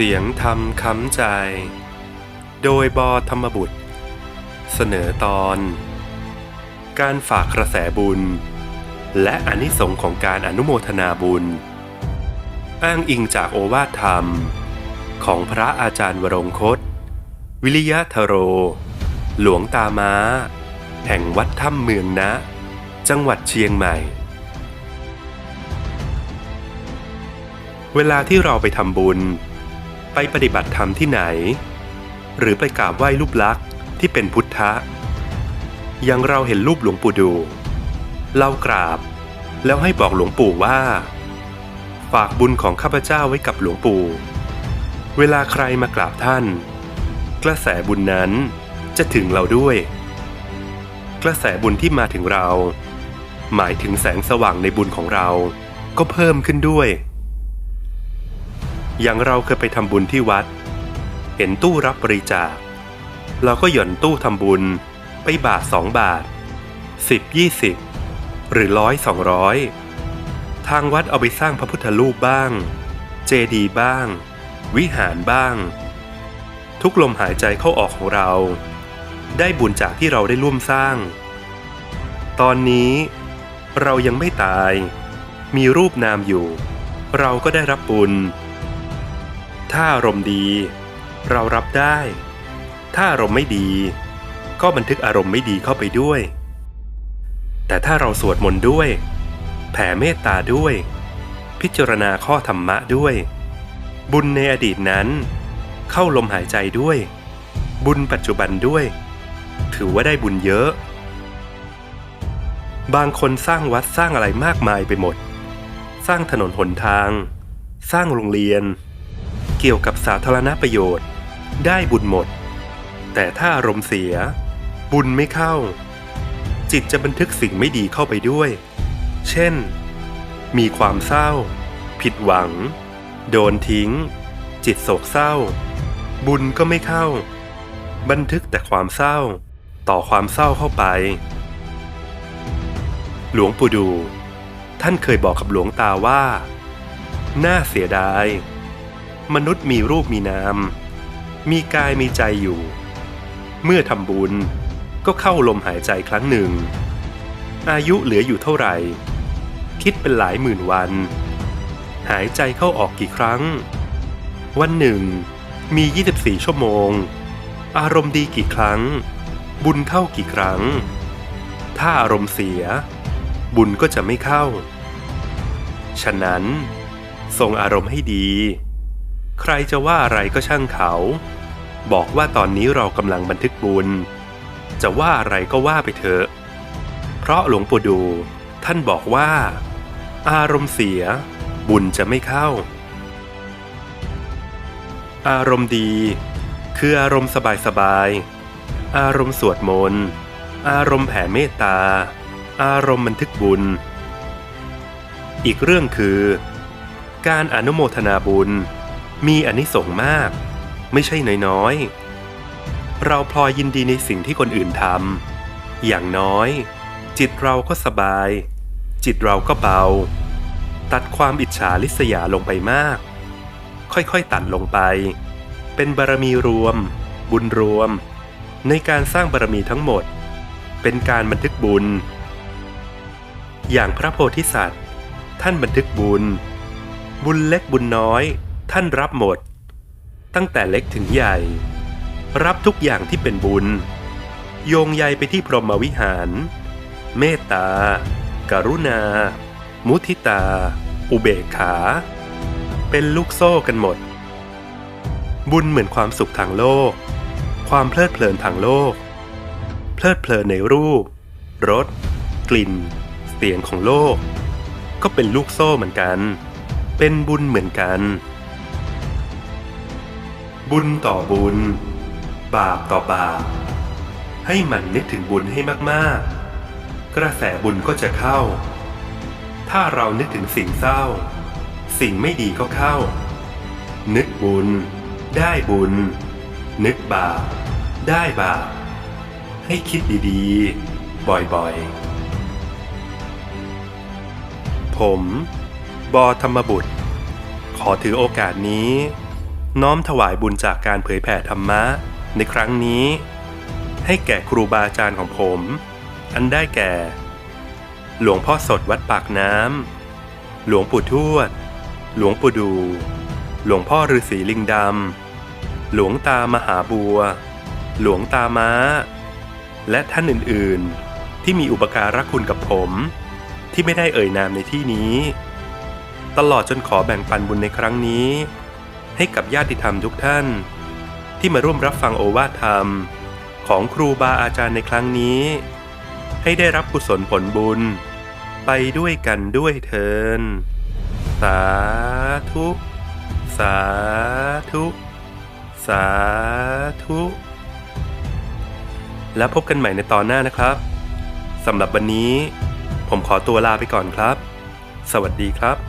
เสียงธรรมค้ำใจ โดยบอธรรมบุตร เสนอตอน การฝากกระแสบุญ และอนิสงค์ของการอนุโมทนาบุญ อ้างอิงจากโอวาทธรรม ของพระอาจารย์วรงคต วิริยะทโร หลวงตาม้า แห่งวัดถ้ำเมืองนะ จังหวัดเชียงใหม่เวลาที่เราไปทำบุญ ไปปฏิบัติธรรมที่ไหน หรือไปกราบไหว้รูปลักษณ์ที่เป็นพุทธะอย่างเราเห็นรูปหลวงปู่ดู เรากราบ แล้วให้บอกหลวงปู่ว่า ฝากบุญของข้าพเจ้าไว้กับหลวงปู่ เวลาใครมากราบท่าน กระแสบุญนั้นจะถึงเราด้วย กระแสบุญที่มาถึงเรา หมายถึงแสงสว่างในบุญของเราก็เพิ่มขึ้นด้วย อย่างเราเคยไปทำบุญที่วัด เห็นตู้รับบริจาค เราก็หย่อนตู้ทำบุญไปบาทสองบาทสิบยี่สิบหรือร้อยสองร้อยทางวัดเอาไปสร้างพระพุทธรูปบ้าง เจดีย์บ้าง วิหารบ้าง ทุกลมหายใจเข้าออกของเรา ได้บุญจากที่เราได้ร่วมสร้าง ตอนนี้เรายังไม่ตาย มีรูปนามอยู่ เราก็ได้รับบุญ ถ้าอารมณ์ดี เรารับได้ ถ้าอารมณ์ไม่ดี ก็บันทึกอารมณ์ไม่ดีเข้าไปด้วย แต่ถ้าเราสวดมนต์ด้วย แผ่เมตตาด้วย พิจารณาข้อธรรมะด้วย บุญในอดีตนั้น เข้าลมหายใจด้วย บุญปัจจุบันด้วย ถือว่าได้บุญเยอะ บางคนสร้างวัดสร้างอะไรมากมายไปหมด สร้างถนนหนทาง สร้างโรงเรียน เกี่ยวกับสาธารณประโยชน์ ได้บุญหมด แต่ถ้าอารมณ์เสีย บุญไม่เข้า จิตจะบันทึกสิ่งไม่ดีเข้าไปด้วย เช่น มีความเศร้า ผิดหวัง โดนทิ้ง จิตโศกเศร้า บุญก็ไม่เข้า บันทึกแต่ความเศร้า ต่อความเศร้าเข้าไป หลวงปู่ดู ท่านเคยบอกกับหลวงตาว่า น่าเสียดาย มนุษย์มีรูปมีนาม มีกายมีใจอยู่ เมื่อทำบุญก็เข้าลมหายใจครั้งหนึ่ง อายุเหลืออยู่เท่าไหร่ คิดเป็นหลายหมื่นวัน หายใจเข้าออกกี่ครั้ง วันหนึ่ง มี 24 ชั่วโมง อารมณ์ดีกี่ครั้ง บุญเข้ากี่ครั้ง ถ้าอารมณ์เสีย บุญก็จะไม่เข้า ฉะนั้นทรงอารมณ์ให้ดี ใครจะว่าอะไรก็ช่างเขา บอกว่าตอนนี้เรากำลังบันทึกบุญ จะว่าอะไรก็ว่าไปเถอะ เพราะหลวงปู่ดู ท่านบอกว่า อารมณ์เสีย บุญจะไม่เข้า อารมณ์ดี คืออารมณ์สบายๆ อารมณ์สวดมนต์ อารมณ์แผ่เมตตา อารมณ์บันทึกบุญ อีกเรื่องคือ การอนุโมทนาบุญ มีอนิสงส์มาก ไม่ใช่น้อยๆ เราพลอยยินดีในสิ่งที่คนอื่นทำอย่างน้อย จิตเราก็สบาย จิตเราก็เบา ตัดความอิจฉาริษยาลงไปมาก ค่อยๆตัดลงไป เป็นบารมีรวม บุญรวม ในการสร้างบารมีทั้งหมด เป็นการบันทึกบุญ อย่างพระโพธิสัตว์ ท่านบันทึกบุญ บุญเล็กบุญน้อย ท่านรับหมด ตั้งแต่เล็กถึงใหญ่ รับทุกอย่างที่เป็นบุญ โยงใยไปที่พรหมวิหาร เมตตากรุณา มุทิตา อุเบกขา เป็นลูกโซ่กันหมด บุญเหมือนความสุขทางโลก ความเพลิดเพลินทางโลก เพลิดเพลินในรูป รส กลิ่น เสียงของโลก ก็เป็นลูกโซ่เหมือนกัน เป็นบุญเหมือนกัน บุญต่อบุญ บาปต่อบาป ให้มันนึกถึงบุญให้มากๆ กระแสบุญก็จะเข้า ถ้าเรานึกถึงสิ่งเศร้า สิ่งไม่ดีก็เข้า นึกบุญ ได้บุญ นึกบาป ได้บาป ให้คิดดีๆ บ่อยๆ ผม บอธรรมบุตร ขอถือโอกาสนี้ น้อมถวายบุญจากการเผยแผ่ธรรมะ ในครั้งนี้ ให้แก่ครูบาอาจารย์ของผม อันได้แก่ หลวงพ่อสดวัดปากน้ำ หลวงปู่ทวด หลวงปู่ดู หลวงพ่อฤาษีลิงดำ หลวงตามหาบัว หลวงตาม้า และท่านอื่นๆ ที่มีอุปการะคุณกับผม ที่ไม่ได้เอ่ยนามในที่นี้ ตลอดจนขอแบ่งปันบุญในครั้งนี้ ให้กับญาติธรรมทุกท่าน ที่มาร่วมรับฟังโอวาทธรรม ของครูบาอาจารย์ในครั้งนี้ ให้ได้รับกุศลผลบุญ ไปด้วยกันด้วยเทินสาธุ สาธุ สาธุ แล้วพบกันใหม่ในตอนหน้านะครับสำหรับวันนี้ ผมขอตัวลาไปก่อนครับ สวัสดีครับ